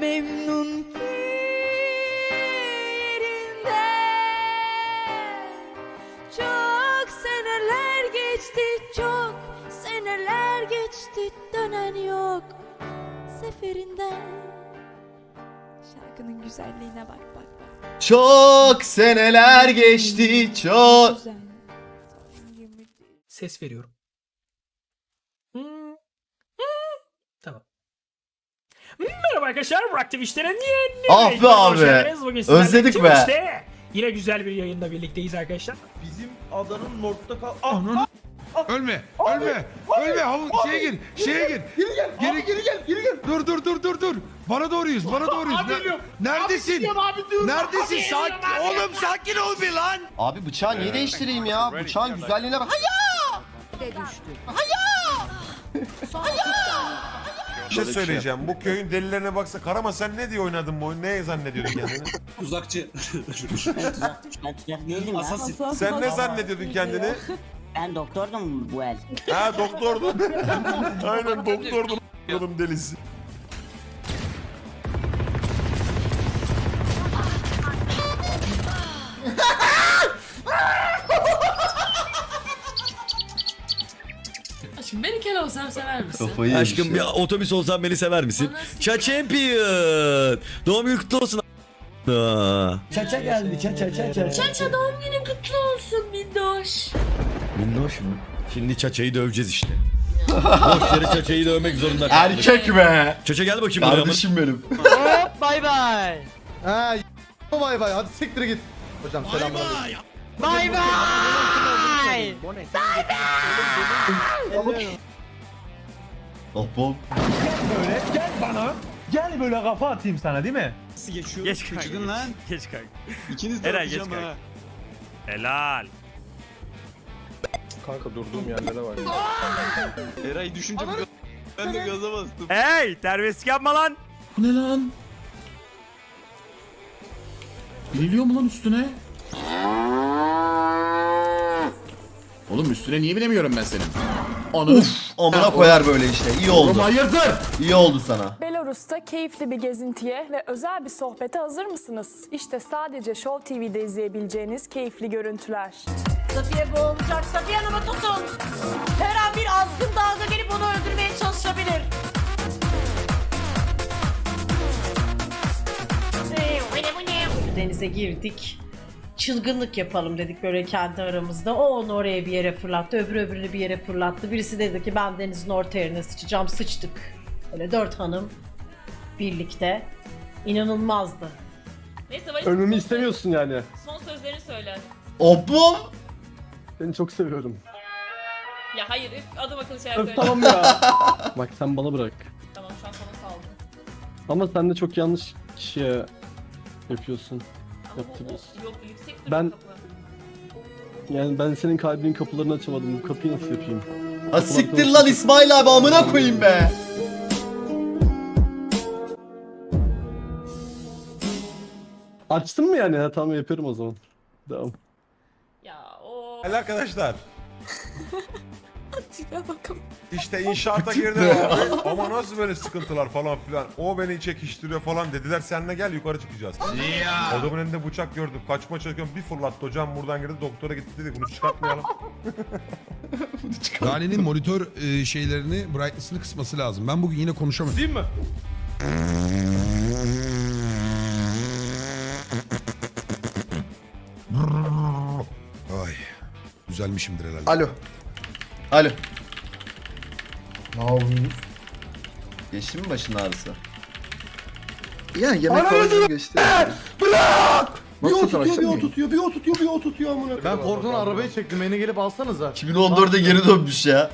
memnun yerinde Çok seneler geçti çok seneler geçti dönen yok Seferinden Şarkının güzelliğine bak bak bak Çok seneler geçti çok. Güzel Ses veriyorum. Merhaba arkadaşlar. Burak Twitch'ten yeni Ah be abi. geldiniz. Bugün sizlerle Özledik be. Twitch'te Yine güzel bir yayında birlikteyiz arkadaşlar. Bizim adanın North'ta kal... Ah, Ölme, ölme, ölme. Havuz şeye gir, şeye gir. Geri gel, Geri- abi geri gel, geri gel. Dur dur dur dur dur. Bana doğruyuz, bana doğruyuz. Abi Ne- geliyorum. Neredesin? Abi diyorum, abi diyorum. Neredesin? Abi Sakin, abi. oğlum sakin ol bir lan. Abi bıçağı niye değiştireyim ya? Bıçağın güzelliğine bak. Bir şey söyleyeceğim. Bu köyün delilerine baksa Karama sen ne diye oynadın bu oyunu? Ne zannediyordun kendini? Uzakçı. ben tuzak, sen ne zannediyordun kendini? Ben doktordum bu el. Ha doktordun. Aynen doktordun. Oğlum delisi. Olsam sever misin? Kafayı yemiş Aşkım ya. bir otobüs olsan beni sever misin? Cha Champion. Doğum günün kutlu olsun. Aa. Çaça geldi. Çaça çaça. Çaça doğum günün kutlu olsun Minnoş. Minnoş mu? Şimdi Çaça'yı döveceğiz işte. Boş yere Çaça'yı dövmek zorunda kaldık. Erkek be. Çaça gel bakayım buraya. Kardeşim benim. Bay bay. Ha y- bay bay hadi siktir git. Hocam selamlar. Bay bay. Oh bom. Böyle gel bana. Gel böyle kafa atayım sana değil mi? Geç kanka. Çıkın lan. Geç kanka. İkiniz de Eray geç kanka. Helal. Kanka durduğum yerlere bak. Eray düşünce ben de gaza bastım. Hey terbiyesizlik yapma lan. Bu ne lan? Biniliyor mu lan üstüne? Oğlum üstüne niye binemiyorum ben senin? Ananı Uf amına koyar böyle işte. İyi oldu. hayırdır? İyi oldu sana. Belarus'ta keyifli bir gezintiye ve özel bir sohbete hazır mısınız? İşte sadece Show TV'de izleyebileceğiniz keyifli görüntüler. Safiye boğulacak Safiye Hanım'ı tutun Her an bir azgın dalga gelip onu öldürmeye çalışabilir Denize girdik çılgınlık yapalım dedik böyle kendi aramızda. O onu oraya bir yere fırlattı, öbürü öbürünü bir yere fırlattı. Birisi dedi ki ben denizin orta yerine sıçacağım, sıçtık. Böyle dört hanım birlikte. İnanılmazdı. Neyse Varis Ölmemi son, istemiyorsun yani. son sözlerini söyle. Bom. Seni çok seviyorum. Ya hayır üf, adım akıllı şeyler Öf, söyle. tamam ya. Bak sen bana bırak. Tamam şu an sana saldım. Ama sen de çok yanlış kişiye yapıyorsun. O- Yok yüksek duruyor Ben- kapı. Yani ben senin kalbinin kapılarını açamadım. Bu kapıyı nasıl yapayım? Ha siktir lan İsmail abi amına koyayım be. Açtın mı yani? Ha, tamam yapıyorum o zaman. Devam. Ya o... Helal arkadaşlar. Tipe bakalım. İşte inşaata girdim abi. Ama nasıl böyle sıkıntılar falan filan. O beni çekiştiriyor falan dediler. Seninle gel yukarı çıkacağız. Adamın elinde bıçak gördüm. Kaçma çalışıyorum. Bir fırlattı hocam buradan girdi. Doktora gitti dedi. Bunu çıkartmayalım. Lale'nin monitör e, şeylerini, brightness'ını kısması lazım. Ben bugün yine konuşamadım. Değil mi? Ay. Düzelmişimdir herhalde. Alo. Alo. Ne yapıyorsun? Geçti mi başın ağrısı? Ya yemek falan geçti. Bir o tutuyor, bir o tutuyor, bir o tutuyor, bir o tutuyor amına. Ben korkudan arabayı çektim. Beni gelip alsanıza. 2014'e geri dönmüş ya.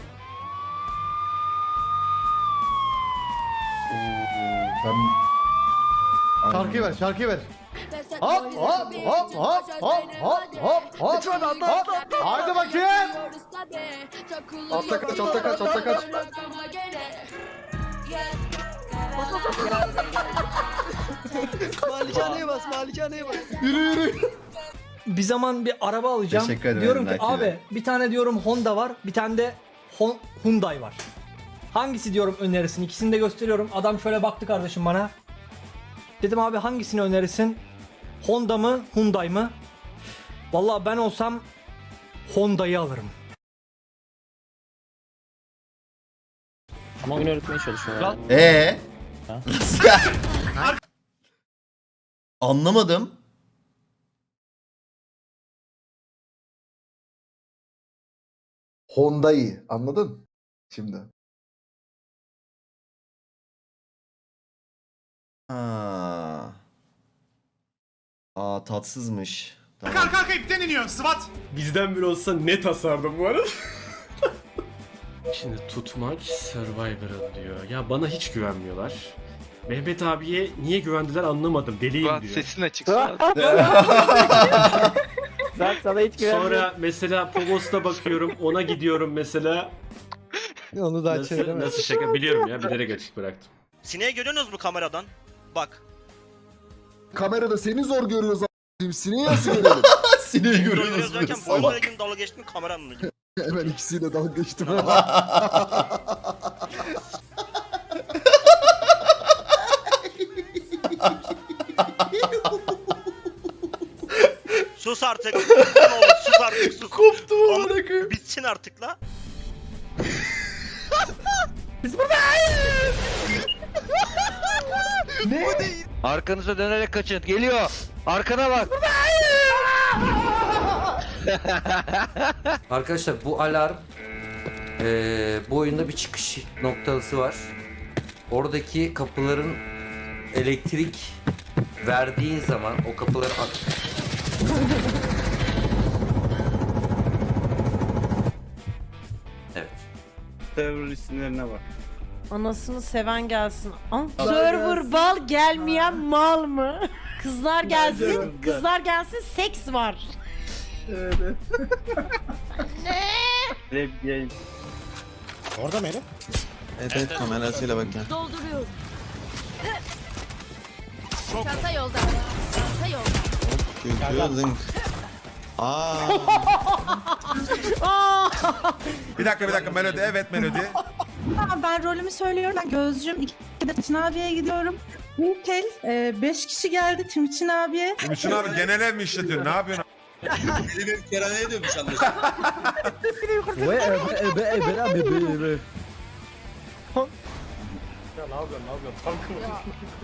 Şarkıyı ver, şarkıyı ver. Hop hop hop hop hop hop hop hop. Lütfen atla atla. Haydi bakayım. Atla kaç, atla kaç, atla kaç. Malikaneye bas, malikaneye bas. Yürü yürü. Bir zaman bir araba alacağım. Teşekkür ederim diyorum ki de. abi bir tane diyorum Honda var, bir tane de Hyundai var. Hangisi diyorum önerirsin? İkisini de gösteriyorum. Adam şöyle baktı kardeşim bana. Dedim abi hangisini önerirsin? Honda mı, Hyundai mı? Vallahi ben olsam Honda'yı alırım. Ama oyun öğretmeye çalışıyorlar. Ee? Ya? Anlamadım. Honda'yı anladın? Şimdi. Ha. Aa tatsızmış. Tamam. arka ipten iniyor SWAT. Bizden biri olsa net asardım bu arada. Şimdi tutmak Survivor'ın diyor. Ya bana hiç güvenmiyorlar. Mehmet abiye niye güvendiler anlamadım. Deliyim diyor. açık. ben sana hiç Sonra mesela Pogos'ta bakıyorum ona gidiyorum mesela. Onu da Nasıl, nasıl şaka biliyorum ya bilerek açık bıraktım. Sineği görüyorsunuz mu kameradan? Bak. Kamerada seni zor görüyoruz a**ayım. Sineği nasıl görelim? Sineği görüyoruz böyle salak. gün dalga geçtim kameranın gibi. Hemen ikisiyle dalga geçtim. Sus artık. ne olur sus artık sus. Koptum amına koyayım. Bitsin artık la. Arkanıza dönerek kaçın. Geliyor. Arkana bak. Arkadaşlar bu alarm eee, bu oyunda bir çıkış noktası var. Oradaki kapıların elektrik verdiğin zaman o kapıları at- Evet. Teröristlerine bak. Anasını seven gelsin. Aa, server bal gelmeyen mal mı? Kızlar gelsin, kızlar gelsin seks var. Orada mı Elif? Evet kamerasıyla bak ya. Dolduruyorum. Çanta yolda. Çanta yolda. Aa. Bir dakika bir dakika melodi evet melodi. Ben rolümü söylüyorum. Ben gözcüm. İki de Timuçin abiye gidiyorum. Ülkel. beş kişi geldi Timuçin abiye. Ümüçün abi genel ev mi işletiyorsun ne yapıyorsun?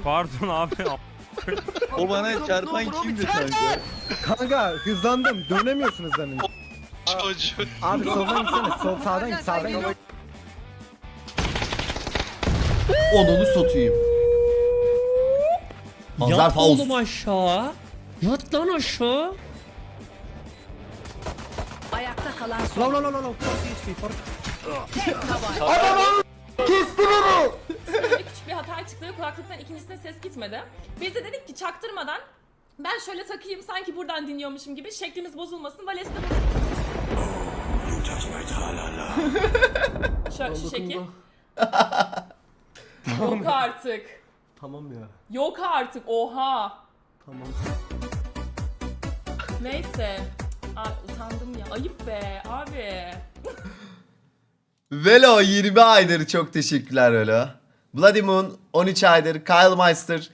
Pardon abi. O bana çarpan kimdi kanka? Kanka hızlandım. Dönemiyorsun hızlanınca. Abi soldan gitsene. Sol sağdan git. Sağdan git. Onunu satayım. Hazar Faust. aşağı. Yat lan aşağı. Ayakta kalan Lan lan lan lan. Böyle küçük bir hata çıktı ve kulaklıktan ikincisine ses gitmedi. Biz de dedik ki çaktırmadan ben şöyle takayım sanki buradan dinliyormuşum gibi şeklimiz bozulmasın. Valeste Şöyle şu şekil. Yok artık. Tamam ya. Yok artık. Oha. Tamam. Neyse. Ay utandım ya. Ayıp be abi. Velo 20 aydır çok teşekkürler Velo. Bloody Moon 13 aydır. Kyle Meister